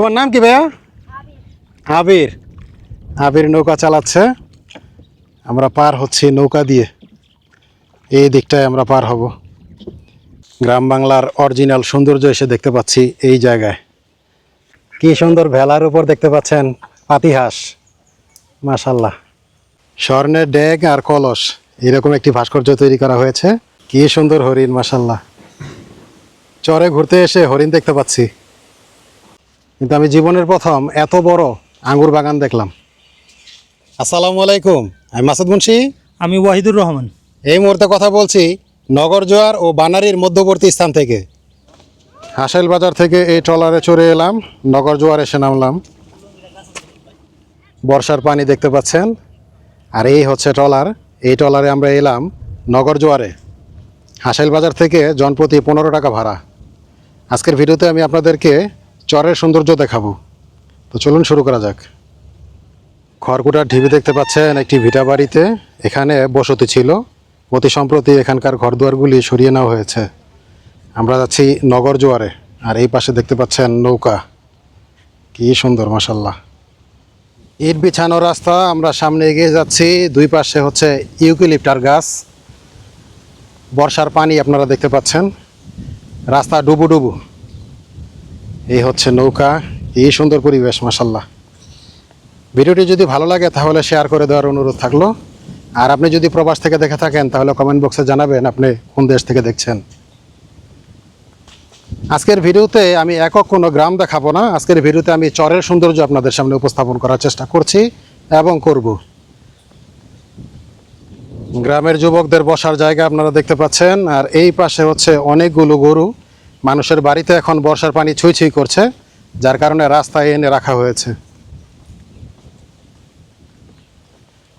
তোমার নাম কি ভাইয়া? আবির। আবির। নৌকা চালাচ্ছে। আমরা পার হচ্ছি নৌকা দিয়ে। এই দিকটায় আমরা পার হব। গ্রাম বাংলার অরিজিনাল সৌন্দর্য এসে দেখতে পাচ্ছি এই জায়গায়। কি সুন্দর ভেলার উপর দেখতে পাচ্ছেন পাতিহাস। মাশাল্লাহ স্বর্ণের ড্যাগ আর কলস এরকম একটি ভাস্কর্য তৈরি করা হয়েছে। কি সুন্দর হরিণ মাশাল্লাহ চরে ঘুরতে এসে হরিণ দেখতে পাচ্ছি। কিন্তু আমি জীবনের প্রথম এত বড় আঙ্গুর বাগান দেখলাম। আসসালামু আলাইকুম আমি মাসুদ মুন্সি। আমি ওয়াহিদুর রহমান। এই মুহূর্তে কথা বলছি নগর জোয়ার ও বানারীর মধ্যবর্তী স্থান থেকে। হাসাইল বাজার থেকে এই ট্রলারে চড়ে এলাম নগর জোয়ার এসে নামলাম। বর্ষার পানি দেখতে পাচ্ছেন। আর এই হচ্ছে ট্রলার। এই ট্রলারে আমরা এলাম নগর জোয়ারে। হাসাইল বাজার থেকে জনপ্রতি পনেরো টাকা ভাড়া। আজকের ভিডিওতে আমি আপনাদেরকে চরের সৌন্দর্য দেখাবো। তো চলুন শুরু করা যাক। খড়কুটার ঢিবি দেখতে পাচ্ছেন একটি ভিটা বাড়িতে। এখানে বসতি ছিল। অতি সম্প্রতি এখানকার ঘরদুয়ারগুলি সরিয়ে নেওয়া হয়েছে। আমরা যাচ্ছি নগর জোয়ারে। আর এই পাশে দেখতে পাচ্ছেন নৌকা। কি সুন্দর মাসাল্লাহ ইট বিছানো রাস্তা। আমরা সামনে এগিয়ে যাচ্ছি। দুই পাশে হচ্ছে ইউক্যালিপ্টার গাছ। বর্ষার পানি আপনারা দেখতে পাচ্ছেন। রাস্তা ডুবু ডুবু। এই হচ্ছে নৌকা, এই সুন্দর পরিবেশ মাসাল্লাহ ভিডিওটি যদি ভালো লাগে তাহলে শেয়ার করে দেওয়ার অনুরোধ থাকল। আর আপনি যদি প্রবাস থেকে দেখে থাকেন, তাহলে কমেন্ট বক্সে জানাবেন আপনি কোন দেশ থেকে দেখছেন। আজকের ভিডিওতে আমি একক কোনো গ্রাম দেখাবো না। আজকের ভিডিওতে আমি চরের সৌন্দর্য আপনাদের সামনে উপস্থাপন করার চেষ্টা করছি এবং করব। গ্রামের যুবকদের বসার জায়গা আপনারা দেখতে পাচ্ছেন। আর এই পাশে হচ্ছে অনেকগুলো গরু। মানুষের বাড়িতে এখন বর্ষার পানি ছুঁই ছুঁই করছে, যার কারণে রাস্তায় এনে রাখা হয়েছে।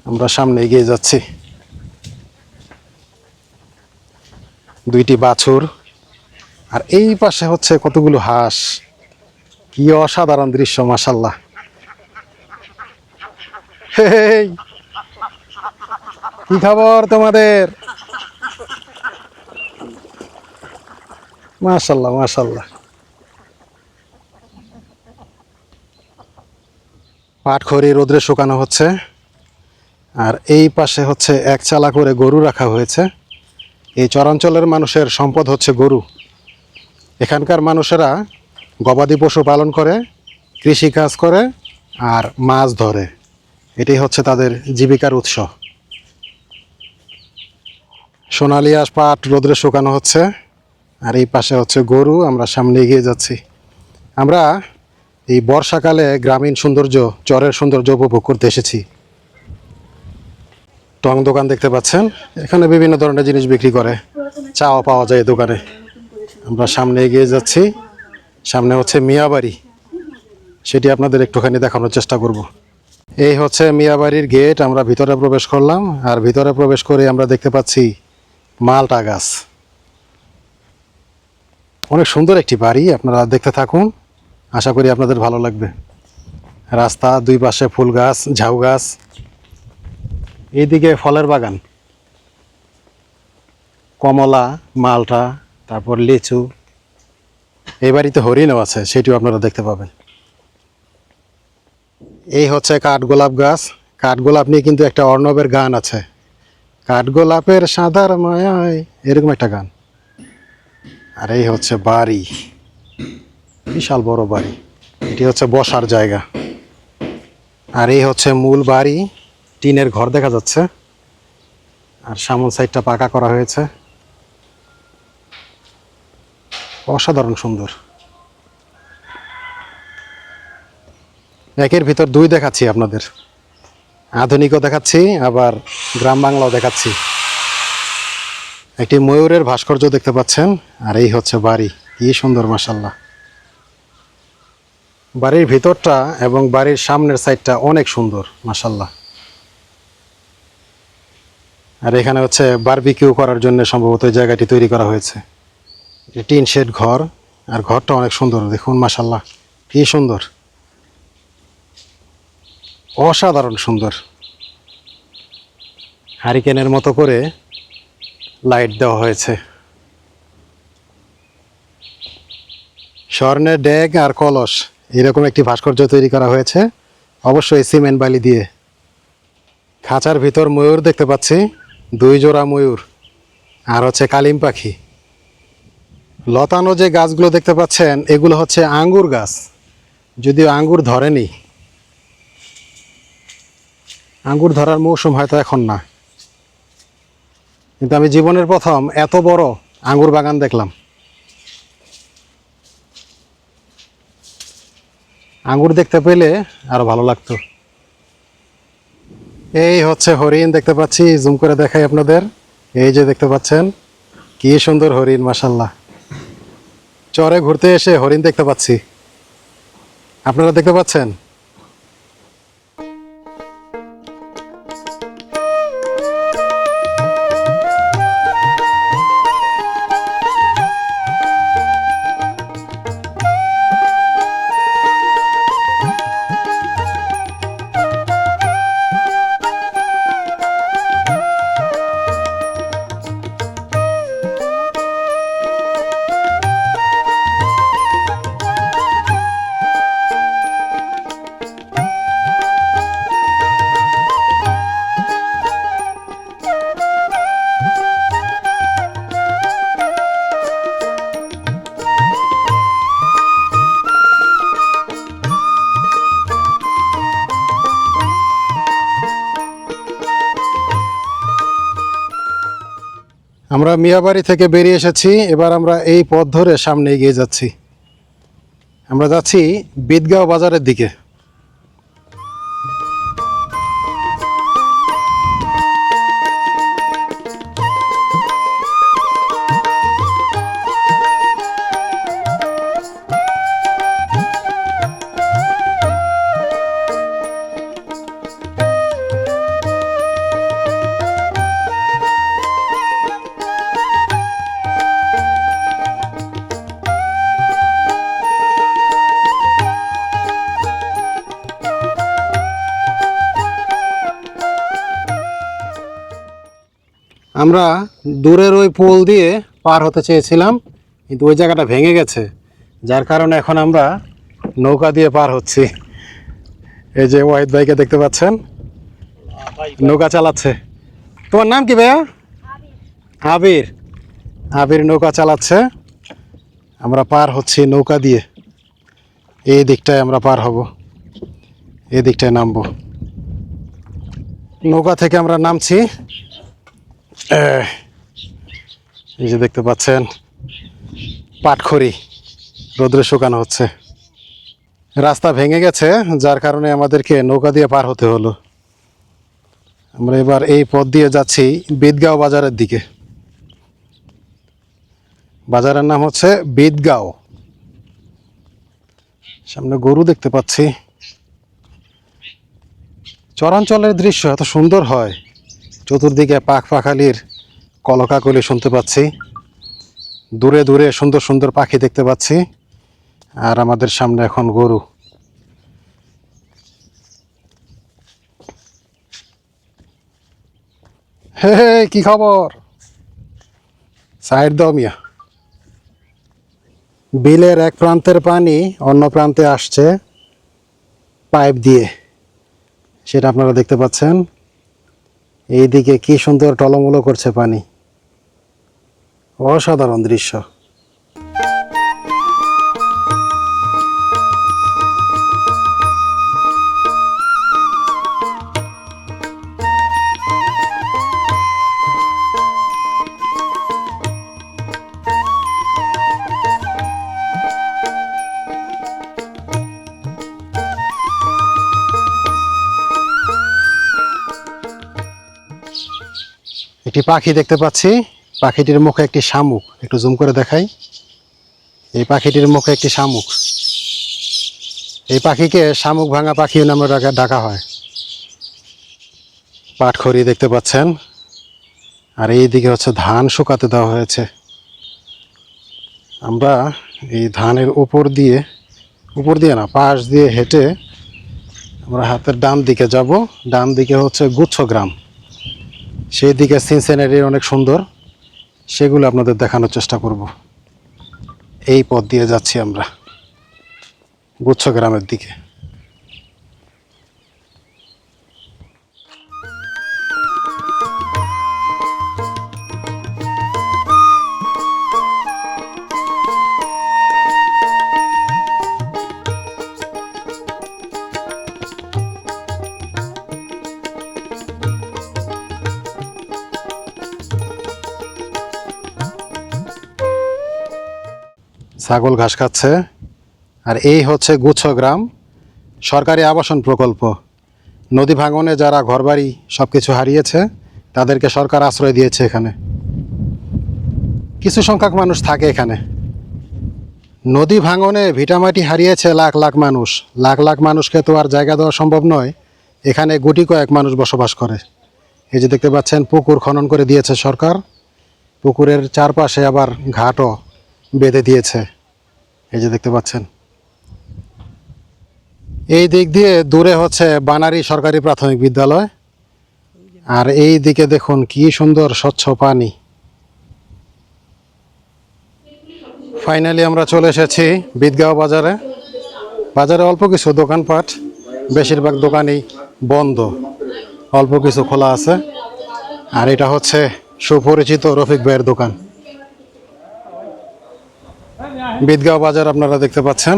আমরা সামনে এগিয়ে যাচ্ছি। দুইটি বাছুর, আর এই পাশে হচ্ছে কতগুলো হাঁস। কি অসাধারণ দৃশ্য মাসাল্লাহ কি খবর তোমাদের? মাশাল্লাহ মাশাল্লাহ। পাটখড়ি রোদ্রে শুকানো হচ্ছে। আর এই পাশে হচ্ছে এক চালা করে গরু রাখা হয়েছে। এই চরাঞ্চলের মানুষের সম্পদ হচ্ছে গরু। এখানকার মানুষেরা গবাদি পশু পালন করে কৃষি কাজ করে আর মাছ ধরে। এটাই হচ্ছে তাদের জীবিকার উৎস। সোনালি আঁশ পাট রোদ্রে শুকানো হচ্ছে। আর এই পাশে হচ্ছে গরু, আমরা সামনে এগিয়ে যাচ্ছি। আমরা এই বর্ষাকালে গ্রামীণ সৌন্দর্য, চরের সৌন্দর্য উপভোগ করতে এসেছি। টং দোকান দেখতে পাচ্ছেন? এখানে বিভিন্ন ধরনের জিনিস বিক্রি করে। চাও পাওয়া যায় দোকানে। আমরা সামনে এগিয়ে যাচ্ছি। সামনে হচ্ছে মিয়াবাড়ি সেটি আপনাদের একটুখানি দেখানোর চেষ্টা করব। এই হচ্ছে মিয়াবাড়ির গেট, আমরা ভিতরে প্রবেশ করলাম। আর ভিতরে প্রবেশ করে আমরা দেখতে পাচ্ছি মালটা গাছ। অনেক সুন্দর একটি বাড়ি, আপনারা দেখতে থাকুন। আশা করি আপনাদের ভালো লাগবে। রাস্তা, দুই পাশে ফুল গাছ, ঝাউ গাছ। এইদিকে ফলের বাগান। কমলা, মালটা, তারপর লিচু। এই বাড়িতে হরিণও আছে, সেটিও আপনারা দেখতে পাবেন। এই হচ্ছে কাঠগোলাপ গাছ। কাঠগোলাপ নিয়ে কিন্তু একটা অর্ণবের গান আছে। কাঠগোলাপের সাদার মায়ায়, এরকম একটা গান। আর এই হচ্ছে বাড়ি। বিশাল বড় বাড়ি। এটি হচ্ছে বসার জায়গা। আর এই হচ্ছে মূল বাড়ি। টিনের ঘর দেখা যাচ্ছে। আর সামন সাইডটা পাকা করা হয়েছে। অসাধারণ সুন্দর। একের ভিতর দুই দেখাচ্ছি আপনাদের। আধুনিকও দেখাচ্ছি, আবার গ্রাম বাংলাও দেখাচ্ছি। একটি ময়ূরের ভাস্কর্য দেখতে পাচ্ছেন, আর এই হচ্ছে বাড়ি। কি সুন্দর মাসাল্লাহ বাড়ির ভিতরটা এবং বাড়ির সামনের সাইডটা অনেক সুন্দর মাসাল্লাহ আর এখানে হচ্ছে বারবিকিউ করার জন্য সম্ভবত এই জায়গাটি তৈরি করা হয়েছে। টিন শেড ঘর, আর ঘরটা অনেক সুন্দর, দেখুন মাসাল্লাহ কি সুন্দর। অসাধারণ সুন্দর। হারিকেনের মতো করে লাইট দেওয়া হয়েছে। স্বর্ণের ড্যাগ আর কলস, এরকম একটি ভাস্কর্য তৈরি করা হয়েছে। অবশ্যই সিমেন্ট বালি দিয়ে। খাঁচার ভিতর ময়ূর দেখতে পাচ্ছি, দুই জোড়া ময়ূর, আর হচ্ছে কালিম পাখি। লতানো যে গাছগুলো দেখতে পাচ্ছেন, এগুলো হচ্ছে আঙ্গুর গাছ। যদিও আঙ্গুর ধরেনি। আঙ্গুর ধরার মৌসুম হয়তো এখন না। কিন্তু আমি জীবনের প্রথম এত বড় আঙ্গুর বাগান দেখলাম। আঙ্গুর দেখতে পেলে আরও ভালো লাগতো। এই হচ্ছে হরিণ, দেখতে পাচ্ছি, জুম করে দেখাই আপনাদের। এই যে দেখতে পাচ্ছেন, কি সুন্দর হরিণ মাসাল্লাহ চরে ঘুরতে এসে হরিণ দেখতে পাচ্ছি। আপনারা দেখতে পাচ্ছেন? আমরা মিয়াবাড়ি থেকে বেরিয়ে এসেছি, এবার আমরা এই পথ ধরে সামনে এগিয়ে যাচ্ছি। আমরা যাচ্ছি বিদগাঁও বাজারের দিকে। আমরা দূরের ওই পোল দিয়ে পার হতে চেয়েছিলাম, কিন্তু ওই জায়গাটা ভেঙে গেছে, যার কারণে এখন আমরা নৌকা দিয়ে পার হচ্ছি। এই যে ওয়াহিদ ভাইকে দেখতে পাচ্ছেন? নৌকা চালাচ্ছে। তোমার নাম কি ভাইয়া? আবির। আবির নৌকা চালাচ্ছে। আমরা পার হচ্ছি নৌকা দিয়ে। এই দিকটায় আমরা পার হব। এই দিকটায় নামবো। নৌকা থেকে আমরা নামছি। এই যে দেখতে পাচ্ছেন, পাটখড়ি রোদ্রে শুকানো হচ্ছে। রাস্তা ভেঙে গেছে, যার কারণে আমাদেরকে নৌকা দিয়ে পার হতে হলো। আমরা এবার এই পথ দিয়ে যাচ্ছি বিদগাঁও বাজারের দিকে। বাজারের নাম হচ্ছে বিদগাঁও। সামনে গরু দেখতে পাচ্ছি। চরাঞ্চলের দৃশ্য এত সুন্দর হয়। চতুর্দিকে পাখ পাখালির কলকাকলি শুনতে পাচ্ছি। দূরে দূরে সুন্দর সুন্দর পাখি দেখতে পাচ্ছি। আর আমাদের সামনে এখন গরু। হে, কি খবর? সাইড দাও মিয়া। বিলের এক প্রান্তের পানি অন্য প্রান্তে আসছে পাইপ দিয়ে। সেটা আপনারা দেখতে পাচ্ছেন। এইদিকে কি সুন্দর টলমলো করছে পানি। অসাধারণ দৃশ্য। একটি পাখি দেখতে পাচ্ছি। পাখিটির মুখে একটি শামুক। একটু জুম করে দেখাই। এই পাখিটির মুখে একটি শামুক। এই পাখিকে শামুক ভাঙা পাখি নামে ডাকা হয়। পাটখড়ি দেখতে পাচ্ছেন। আর এই দিকে হচ্ছে ধান শুকাতে দেওয়া হয়েছে। আমরা এই ধানের উপর দিয়ে উপর দিয়ে না, পাশ দিয়ে হেঁটে আমরা হাতের ডান দিকে যাব। ডান দিকে হচ্ছে গুচ্ছ গ্রাম। সেই দিকে সিনসেনারি অনেক সুন্দর, সেগুলো আপনাদের দেখানোর চেষ্টা করব। এই পথ দিয়ে যাচ্ছি আমরা, গুচ্ছ গ্রামের দিকে। ছাগল ঘাস খাচ্ছে। আর এই হচ্ছে গুচ্ছ গ্রাম। সরকারি আবাসন প্রকল্প। নদী ভাঙনে যারা ঘরবাড়ি সব কিছু হারিয়েছে, তাদেরকে সরকার আশ্রয় দিয়েছে এখানে। কিছু সংখ্যক মানুষ থাকে এখানে। নদী ভাঙনে ভিটামাটি হারিয়েছে লাখ লাখ মানুষ। লাখ লাখ মানুষকে তো আর জায়গা দেওয়া সম্ভব নয়। এখানে গুটি কয়েক মানুষ বসবাস করে। এই যে দেখতে পাচ্ছেন, পুকুর খনন করে দিয়েছে সরকার। পুকুরের চারপাশে আবার ঘাটও। বেঁধে দিয়েছে। এই যে দেখতে পাচ্ছেন। এই দিক দিয়ে দূরে হচ্ছে বানারি সরকারি প্রাথমিক বিদ্যালয়। আর এই দিকে দেখুন কি সুন্দর স্বচ্ছ পানি। ফাইনালি আমরা চলে এসেছি বিদগাঁও বাজারে। বাজারে অল্প কিছু দোকানপাট, বেশিরভাগ দোকানই বন্ধ। অল্প কিছু খোলা আছে। আর এটা হচ্ছে সুপরিচিত রফিক ভাইয়ের দোকান। বিদগাঁও বাজার আপনারা দেখতে পাচ্ছেন।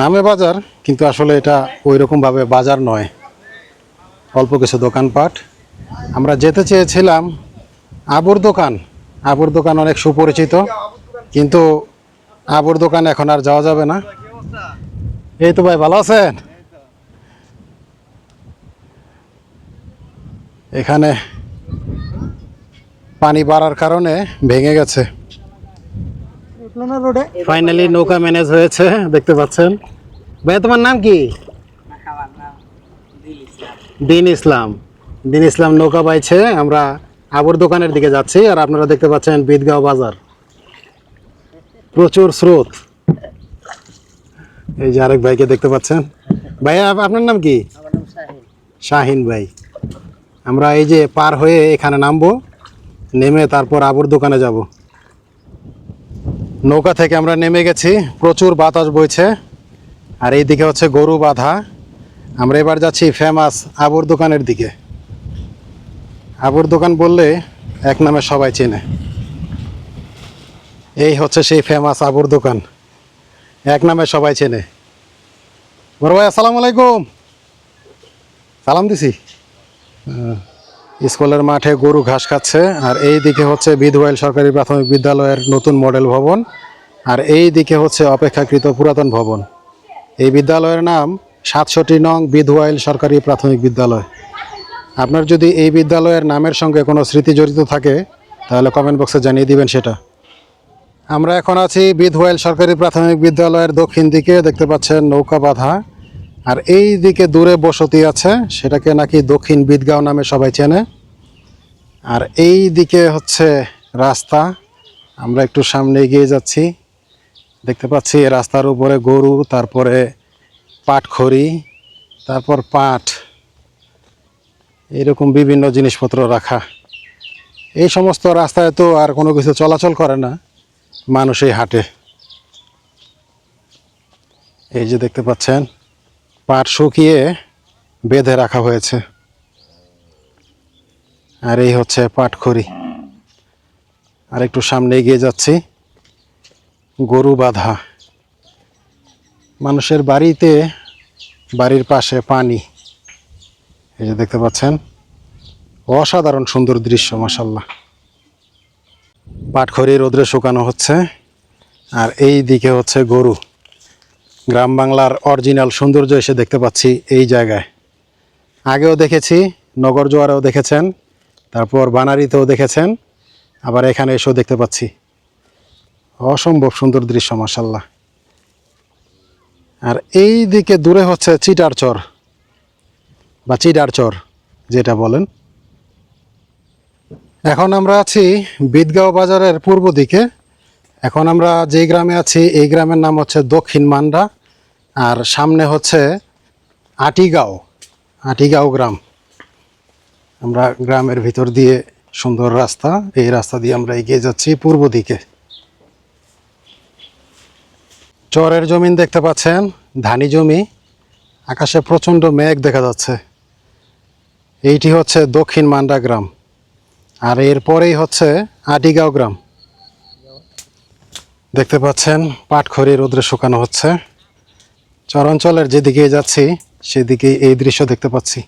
নামে বাজার, কিন্তু আসলে এটা ওই রকমভাবে বাজার নয়। অল্প কিছু দোকানপাট। আমরা যেতে চেয়েছিলাম আবুর দোকান। আবুর দোকান অনেক সুপরিচিত, কিন্তু আবুর দোকান এখন আর যাওয়া যাবে না। এই তো ভাই, ভালো আছেন? এখানে পানি বাড়ার কারণে ভেঙে গেছে। ফাইনালি নৌকা ম্যানেজ হয়েছে, দেখতে পাচ্ছেন। ভাই তোমার নাম কি? দিন ইসলাম। দিন ইসলাম নৌকা বাইছে আমরা আবর দোকানের দিকে যাচ্ছি, আর আপনারা দেখতে পাচ্ছেন বিদগাঁও বাজার। প্রচুর স্রোত। এই যে আরেক ভাইকে দেখতে পাচ্ছেন। ভাই আপনার নাম কি? শাহিন ভাই। আমরা এই যে পার হয়ে এখানে নামবো, নেমে তারপর আবর দোকানে যাব। নৌকা থেকে আমরা নেমে গেছি। প্রচুর বাতাস বইছে। আর এই দিকে হচ্ছে গরু বাঁধা। আমরা এবার যাচ্ছি ফেমাস আবুর দোকানের দিকে। আবুর দোকান বললে এক নামে সবাই চেনে। এই হচ্ছে সেই ফেমাস আবুর দোকান। এক নামে সবাই চেনে। বড় ভাই আসসালামু আলাইকুম। সালাম দিছি। আহ, স্কুলের মাঠে গরু ঘাস খাচ্ছে, আর এই দিকে হচ্ছে বিধওয়াইল সরকারি প্রাথমিক বিদ্যালয়ের নতুন মডেল ভবন, আর এই দিকে হচ্ছে অপেক্ষাকৃত পুরাতন ভবন। এই বিদ্যালয়ের নাম সাতষট্টি নং বিধওয়াইল সরকারি প্রাথমিক বিদ্যালয়। আপনার যদি এই বিদ্যালয়ের নামের সঙ্গে কোনো স্মৃতি জড়িত থাকে, তাহলে কমেন্ট বক্সে জানিয়ে দিবেন সেটা। আমরা এখন আছি বিধওয়াইল সরকারি প্রাথমিক বিদ্যালয়ের দক্ষিণ দিকে, দেখতে পাচ্ছেন নৌকা বাঁধা। আর এই দিকে দূরে বসতি আছে, সেটাকে নাকি দক্ষিণ বিদগাঁও নামে সবাই চেনে। আর এই দিকে হচ্ছে রাস্তা, আমরা একটু সামনে এগিয়ে যাচ্ছি। দেখতে পাচ্ছি রাস্তার উপরে গরু, তারপরে পাটখড়ি, তারপর পাট, এরকম বিভিন্ন জিনিসপত্র রাখা। এই সমস্ত রাস্তায় তো আর কোনো কিছু চলাচল করে না, মানুষই হাঁটে। এই যে দেখতে পাচ্ছেন পাট শুকিয়ে বেঁধে রাখা হয়েছে। আর এই হচ্ছে পাটখড়ি আর একটু সামনে এগিয়ে যাচ্ছি। গরু বাঁধা। মানুষের বাড়িতে বাড়ির পাশে পানি। এই যে দেখতে পাচ্ছেন, অসাধারণ সুন্দর দৃশ্য মাসাল্লাহ পাটখড়ি রোদ্রে শুকানো হচ্ছে। আর এই দিকে হচ্ছে গরু। গ্রাম বাংলার অরিজিনাল সৌন্দর্য এসে দেখতে পাচ্ছি এই জায়গায়। আগেও দেখেছি, নগর জোয়ারেও দেখেছেন, তারপর বানারিতেও দেখেছেন, আবার এখানে এসেও দেখতে পাচ্ছি। অসম্ভব সুন্দর দৃশ্য মাসাল্লাহ আর এই দিকে দূরে হচ্ছে চিটার চর, বা চিডার চর, যেটা বলেন। এখন আমরা আছি বিদগাঁও বাজারের পূর্ব দিকে। এখন আমরা যে গ্রামে আছি, এই গ্রামের নাম হচ্ছে দক্ষিণ মান্ডা, আর সামনে হচ্ছে আটিগাঁও আটিগাঁও গ্রাম। আমরা গ্রামের ভিতর দিয়ে সুন্দর রাস্তা, এই রাস্তা দিয়ে আমরা এগিয়ে যাচ্ছি পূর্ব দিকে। চরের জমিন দেখতে পাচ্ছেন, ধানি জমি, আকাশে প্রচণ্ড মেঘ দেখা যাচ্ছে। এইটি হচ্ছে দক্ষিণ মান্ডা গ্রাম, আর এরপরেই হচ্ছে আটিগাঁও গ্রাম। দেখতে পাচ্ছেন, পাটখড়ি রোদ্রে শুকানো হচ্ছে। চরাঞ্চলের যেদিকে যাচ্ছি সেদিকে এই দৃশ্য দেখতে পাচ্ছি।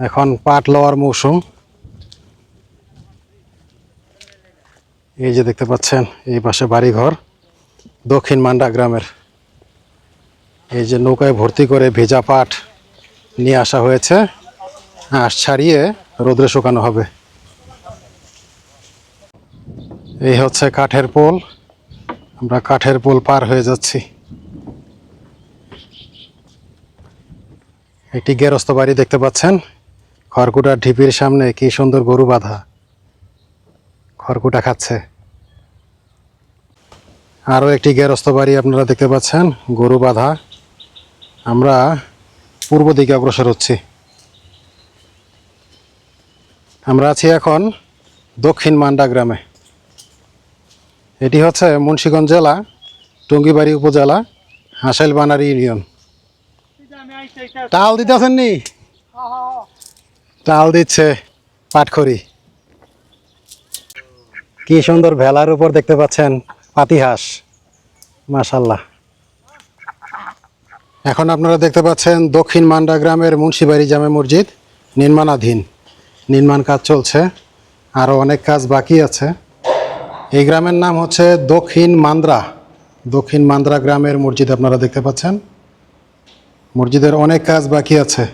এখন পাট লওয়ার মৌসুম। এই যে দেখতে পাচ্ছেন, এই পাশে বাড়িঘর, দক্ষিণ মান্ডা গ্রামের। এই যে নৌকায় ভর্তি করে ভেজা পাট নিয়ে আসা হয়েছে। আঁশ ছাড়িয়ে রোদ্রে শুকানো হবে। এই হচ্ছে কাঠের পোল। আমরা কাঠের পোল পার হয়ে যাচ্ছি। একটি গেরস্ত বাড়ি দেখতে পাচ্ছেন। খড়কুটার ঢিপির সামনে কি সুন্দর গরু বাঁধা। খড়কুটা খাচ্ছে। আরও একটি গেরস্ত বাড়ি আপনারা দেখতে পাচ্ছেন, গরু বাঁধা। আমরা পূর্ব দিকে অগ্রসর হচ্ছি। আমরা আছি এখন দক্ষিণ মান্ডা গ্রামে। এটি হচ্ছে মুন্সীগঞ্জ জেলা, টঙ্গিবাড়ি উপজেলা হাসাইল বানারি ইউনিয়ন টাল দিতেছেন নি? টাল দিচ্ছে পাটখড়ি। কি সুন্দর ভেলার উপর দেখতে পাচ্ছেন পাতিহাঁস। মাশাল্লাহ এখন আপনারা দেখতে পাচ্ছেন দক্ষিণ মান্ডা গ্রামের মুন্সিবাড়ি জামে মসজিদ, নির্মাণাধীন। নির্মাণ কাজ চলছে আরও অনেক কাজ বাকি আছে। এই গ্রামের নাম হচ্ছে দক্ষিণ মান্দ্রা। দক্ষিণ মান্দ্রা গ্রামের মসজিদ আপনারা দেখতে পাচ্ছেন। মসজিদের অনেক কাজ বাকি আছে।